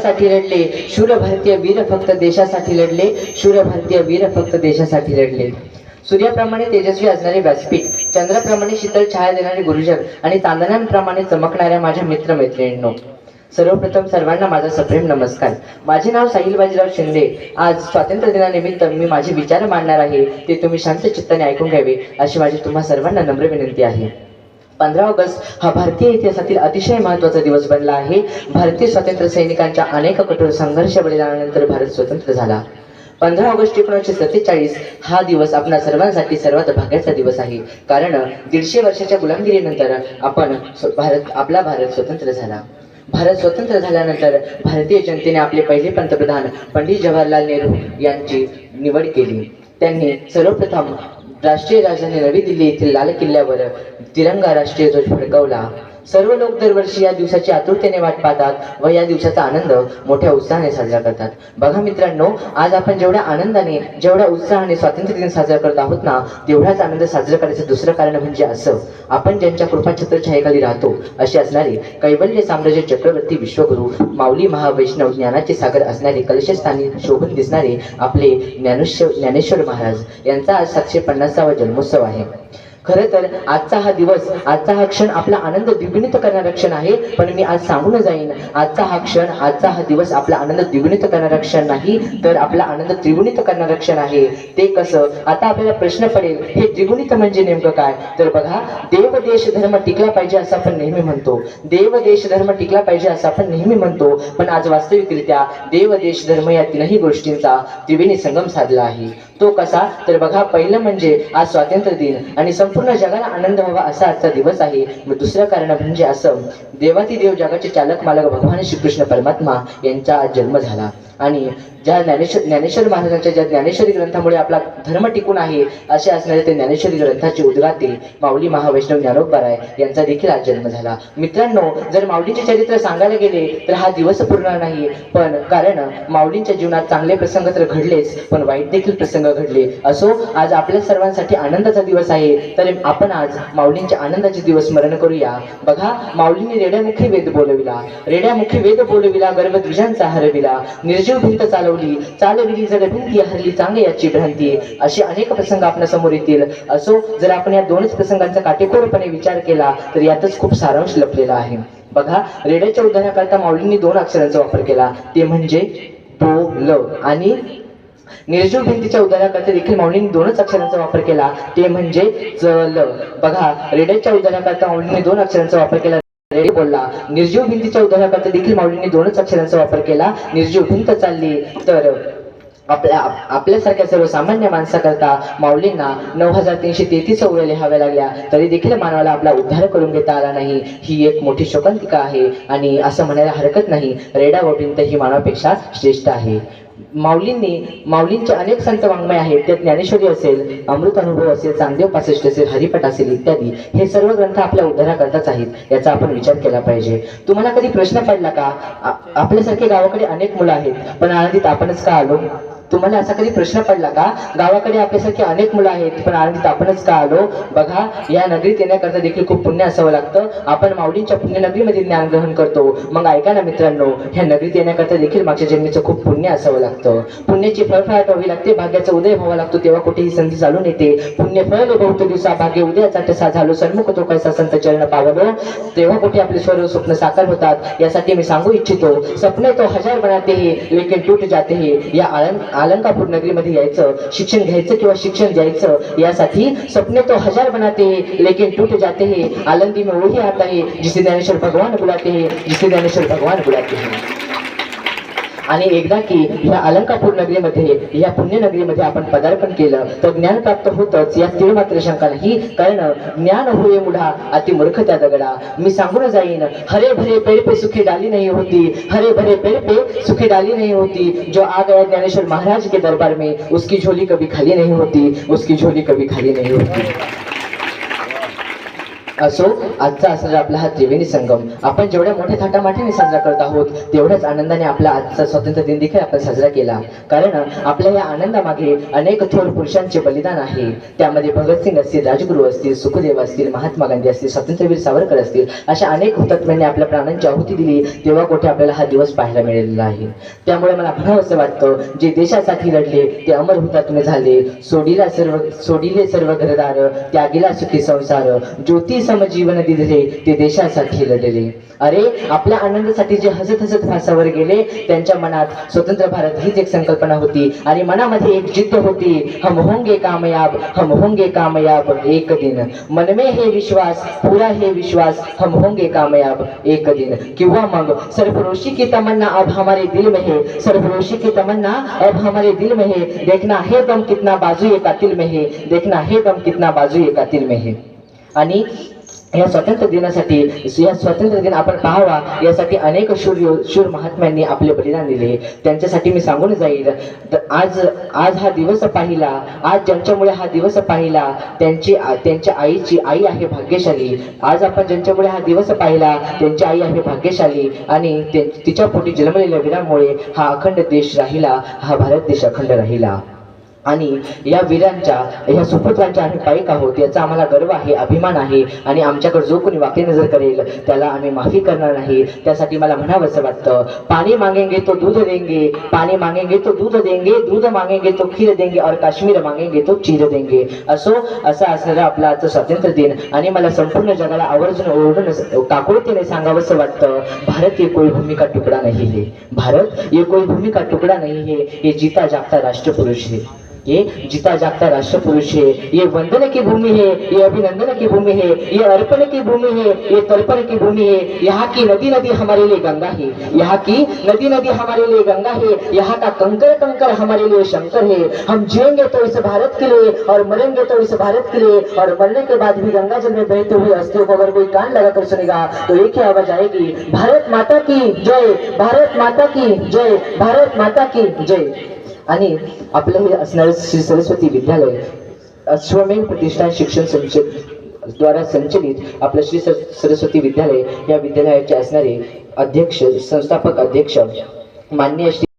साठी लढले. शूर भारतीय वीर फक्त देशासाठी लढले. शूर भारतीय वीर फक्त देशासाठी लढले. सूर्याप्रमाणे तेजस्वी असणारे व्यासपीठ चंद्राप्रमाणे शीतल छाया देणारे गुरुजन आणि चांदण्यांप्रमाणे चमकणाऱ्या माझ्या मित्रमैत्रिणींनो सर्वप्रथम सर्वांना माझा सप्रेम नमस्कार. माझे नाव साहिल बाजीराव शिंदे आज स्वातंत्र्य दिनानिमित्त मी माझे विचार मांडणार आहे ते तुम्ही शांत चित्ताने ऐकून घ्यावे अशी माझी तुम्हा सर्वांना नम्र विनंती आहे. पंधरा ऑगस्ट हा भारतीय इतिहासातील अतिशय महत्त्वाचा दिवस बनला आहे. भारतीय स्वातंत्र्य सैनिकांच्या अनेक कठोर संघर्ष बलिदानानंतर भारत स्वतंत्र झाला. पंधरा ऑगस्ट एकोणीसशे सत्तेचाळीस हा दिवस आपल्या सर्वांसाठी सर्वात भाग्याचा दिवस आहे. कारण दीडशे वर्षाच्या गुलामगिरीनंतर आपण भारत आपला भारत स्वतंत्र झाला. भारत स्वतंत्र झाल्यानंतर भारतीय जनतेने आपले पहिले पंतप्रधान पंडित जवाहरलाल नेहरू यांची निवड केली. त्यांनी सर्वप्रथम राष्ट्रीय राजधानी नवी दिल्ली येथील लाल किल्ल्यावर तिरंगा राष्ट्रीय ध्वज फडकवला. सर्व लोक दरवर्षी या दिवसाची आतुरतेने वाट पाहतात व या दिवसाचा आनंद मोठ्या उत्साहाने साजरा करतात. बघा मित्रांनो आज आपण जेवढ्या आनंदाने जेवढ्या उत्साहाने स्वातंत्र्य दिन साजरा करत आहोत ना तेवढाच आनंद साजरा करायचं दुसरं कारण म्हणजे असं आपण ज्यांच्या कृपा छत्रछायेखाली राहतो असे असणारे कैवल्य साम्राज्य चक्रवर्ती विश्वगुरु माऊली महावैष्णव ज्ञानाचे सागर असणारे कलशस्थानी शोभून दिसणारे आपले ज्ञानेश्वर ज्ञानेश्वर महाराज यांचा आज सातशे पन्नासावा जन्मोत्सव आहे. खरं तर आजचा हा दिवस आजचा हा क्षण आपला आनंद द्विगुणित करणारा क्षण आहे पण मी आज सांगून जाईन आजचा हा क्षण आजचा हा दिवस आपला आनंद द्विगुणित करणारा क्षण नाही तर आपला आनंद त्रिगुणित करणारा क्षण आहे. ते कसं? आता आपल्याला प्रश्न पडेल हे द्विगुणित म्हणजे नेमकं काय? तर बघा देव देश धर्म टिकला पाहिजे असं आपण नेहमी म्हणतो. देव देश धर्म टिकला पाहिजे असं आपण नेहमी म्हणतो पण आज वास्तविकरित्या देव देश धर्म या तीनही गोष्टींचा त्रिवेणी संगम साधला आहे. तो कसा? तर बघा पहिलं म्हणजे आज स्वातंत्र्य दिन आणि संपूर्ण जगाला आनंद व्हावा असा आजचा दिवस आहे. दुसरं कारण म्हणजे असं. देवाती देव जगाचे चालक मालक भगवान श्रीकृष्ण परमात्मा यांचा आज जन्म झाला. आणि ज्या ज्ञानेश्वर ज्ञानेश्वर महाराजांच्या ज्या ज्ञानेश्वरी ग्रंथामुळे आपला धर्म टिकून आहे असे असणारे ते ज्ञानेश्वरी ग्रंथाचे उद्गाते माऊली महावैष्णव ज्ञानोबाराय यांचा देखील आज जन्म झाला. मित्रांनो जर माऊलीचे चरित्र सांगायला गेले तर हा दिवस पूर्ण नाही. पण कारण माऊलींच्या जीवनात चांगले प्रसंग तर घडलेच पण वाईट देखील प्रसंग घडले. असो आज आपल्या सर्वांसाठी आनंदाचा दिवस आहे तर आपण आज माऊलींच्या आनंदाचे दिवस स्मरण करूया. बघा माऊलींनी रेड्यामुखी वेद बोलविला. रेड्यामुखी वेद बोलविला गर्भद्विजांचा हरविला. निर्जीव भिंत चालवली. चालविली जर भिंती हरली चांग याची भ्रांती. असे अनेक प्रसंग आपल्यासमोर येतील. असो जर आपण या दोनच प्रसंगांचा काटेकोरपणे विचार केला तर यातच खूप सारांश लपलेला आहे. बघा रेड्याच्या उदाहरणाकरता माऊलींनी दोन अक्षरांचा वापर केला. ते म्हणजे बोल आणि निर्जीव भिंतीच्या उदाहरणाकरता देखील माऊलींनी दोनच अक्षरांचा वापर केला. ते म्हणजे चल बघा रेड्याच्या उदाहरणाकरता माऊलींनी दोन अक्षरांचा वापर केला. बोलला. निर्जीव भिंतीच्या उदाहरणाकरता देखील माऊलींनी दोनच अक्षरांचा वापर केला. निर्जीव भिंत चालली. तर आपल्या आपल्यासारख्या सर्वसामान्य माणसाकरता माऊलींना नऊ हजार तीनशे तेहतीस ओव्या लिहाव्या लागल्या. तरी देखील मानवाला आपला उद्धार करून घेता आला नाही. ही एक मोठी शोकांतिका आहे. आणि असं म्हणायला हरकत नाही. रेडा व भिंत ही मानवापेक्षा श्रेष्ठ आहे. माऊलींनी माऊलींचे अनेक संत वाङ्मय आहेत ते ज्ञानेश्वरी असेल अमृत अनुभव असेल चांगदेव पासष्ट असेल हरिपट असेल इत्यादी हे सर्व ग्रंथ आपल्या उद्धाराकरताच आहेत याचा आपण विचार केला पाहिजे. तुम्हाला कधी प्रश्न पडला का? आपल्यासारखे गावाकडे अनेक मुलं आहेत पण आनंदीत आपणच का आलो? तुम्हाला असा कधी प्रश्न पडला का? गावाकडे आपल्यासारखे अनेक मुलं आहेत पण आनंदीत आपणच का आलो? बघा या नगरीत येण्याकरता देखील खूप पुण्य असावं लागतं. आपण माऊलींच्या पुण्यनगरीमध्ये ज्ञान ग्रहण करतो. मग ऐका ना मित्रांनो ह्या नगरीत येण्याकरता देखील मागच्या जन्मीचं खूप पुण्य असावं लागतं. पुण्याची फळफळाट व्हावी लागते भाग्याचा उदय व्हावा लागतो तेव्हा कुठेही संधी चालून येते. पुण्य फळ बहुत दिवसा भाग्य उदयाचा तसा झालो सन्मुख तो कैसा संत चरण पावलो. तेव्हा कुठे आपले सर्व स्वप्न साकार होतात यासाठी मी सांगू इच्छितो. सपने तो हजार बनाते हे लेकिन टूट जाते हे. या आनंद अलंकापूर नगरीमध्ये यायचं शिक्षण घ्यायचं किंवा शिक्षण द्यायचं यासाठी सपने तो हजार बनाते हे लेकिन टूट जाते हे. आलंदी में वही आता है जिसे ज्ञानेश्वर भगवान बुलाते हैं जिसे ज्ञानेश्वर भगवान बुलाते हैं. आणि एकदा की ह्या अलंकापूर नगरीमध्ये या पुण्यनगरीमध्ये आपण पदार्पण केलं तर ज्ञान प्राप्त होतच. या तीळ मात्र शंका नाही कारण. ज्ञान होय मुढा अति मूर्ख त्या दगडा. मी सांगून जाईन हरे भरे पेड़ पे सुखी डाली नाही होती. हरे भरे पेड़ पे सुखी डाली नहीं होती. जो आ गया ज्ञानेश्वर महाराज के दरबार में उसकी झोली कभी खाली नहीं होती. उसकी झोली कभी खाली नहीं होती. असो आजचा असणारा आपला हा त्रिवेणी संगम. आपण जेवढ्या मोठ्या थाटामाटाने साजरा करत आहोत तेवढ्याच आनंदाने आपला आजचा स्वातंत्र्य दिन देखील आपण साजरा केला. कारण आपल्या या आनंदामागे अनेक थोर पुरुषांचे बलिदान आहे. त्यामध्ये भगतसिंग असतील राजगुरू असतील सुखदेव असतील महात्मा गांधी असतील स्वातंत्र्यवीर सावरकर असतील अशा अनेक हुतात्म्यांनी आपल्या प्राणांची आहुती दिली तेव्हा कुठे आपल्याला हा दिवस पाहायला मिळालेला आहे. त्यामुळे मला म्हणावं असं वाटतं जे देशासाठी लढले ते अमर हुतात्मे झाले. सोडीला सर्व सोडिले सर्व घरदार त्यागीला सुखी संसार. ज्योतिष समजीवन दिले ते देशासाठी लढले. अरे आपल्या आनंदासाठी जे हसत हसत फासावर गेले त्यांच्या मनात स्वतंत्र भारत हीच एक संकल्पना होती. आणि मनामध्ये एक जिद्द होती हम होंगे कामयाब हम होंगे कामयाब एक दिन. मनमे हे विश्वास पुरा हे विश्वास हम होंगे कामयाब एक दिन. किंवा मग सरफरोशी की तमन्ना अब हमारे दिल में है सरफरोशी की तमन्ना अब हमारे दिल में है. देखना है दम कितना बाजू एका दिल में है देखना है दम कितना बाजू एका दिल में है. आणि या स्वातंत्र्य दिनासाठी या स्वातंत्र्य दिन आपण पाहावा यासाठी अनेक शूर शूर महात्म्यांनी आपले बलिदान दिले. त्यांच्यासाठी मी सांगून जाईल तर आज आज हा दिवस पाहिला आज ज्यांच्यामुळे हा दिवस पाहिला त्यांची त्यांच्या आईची आई आहे भाग्यशाली. आज आपण ज्यांच्यामुळे हा दिवस पाहिला त्यांची आई आहे भाग्यशाली. आणि तिच्या पोटी जन्मलेल्या वीरामुळे हा अखंड देश राहिला हा भारत देश अखंड राहिला. आणि या वीरांच्या या सुपुत्रांच्या आम्ही पाईक आहोत याचा आम्हाला गर्व आहे अभिमान आहे. आणि आमच्याकडे जो कोणी वाकडी नजर करेल त्याला आम्ही माफी करणार नाही. त्यासाठी मला म्हणावंसं वाटतं. पाणी मागेंगे तो दूध देंगे पाणी मागेंगे तो दूध देंगे दूध मागेंगे तो खीर देंगे और काश्मीर मागेंगे तो चीर देंगे. असो असा असणारा आपला आजचा स्वातंत्र्य दिन. आणि मला संपूर्ण जगाला आवर्जून ओरडून काकुळतीने सांगावंसं वाटतं भारत हे कोई भूमिका का टुकड़ा हे. भारत ये कोई भूमिका का टुकड़ा हे. है जीता जागता राष्ट्रपुरुष पुरुष ये जीता जागता राष्ट्र पुरुष है। ये वंदन की भूमि है, ये अभिनंदन की भूमि है, ये अर्पण की भूमि है, ये तर्पण की भूमि है। यहाँ की नदी नदी हमारे लिए गंगा है। यहाँ की नदी नदी हमारे लिए गंगा है। यहाँ का कंकर कंकर हमारे लिए शंकर है। हम जिएँगे तो इस भारत के लिए और मरेंगे तो इस भारत के लिए। और मरने के बाद भी गंगा जल में बहते हुए अस्थियों को अगर कोई कान लगाकर सुनेगा तो एक ही आवाज़ आएगी, भारत माता की जय, भारत माता की जय, भारत माता की जय। आणि आपलं हे असणारं श्री सरस्वती विद्यालय अश्वमेध प्रतिष्ठान शिक्षण संच द्वारा संचलित आपलं श्री सरस्वती विद्यालय या विद्यालयाचे असणारे अध्यक्ष संस्थापक अध्यक्ष मान्य श्री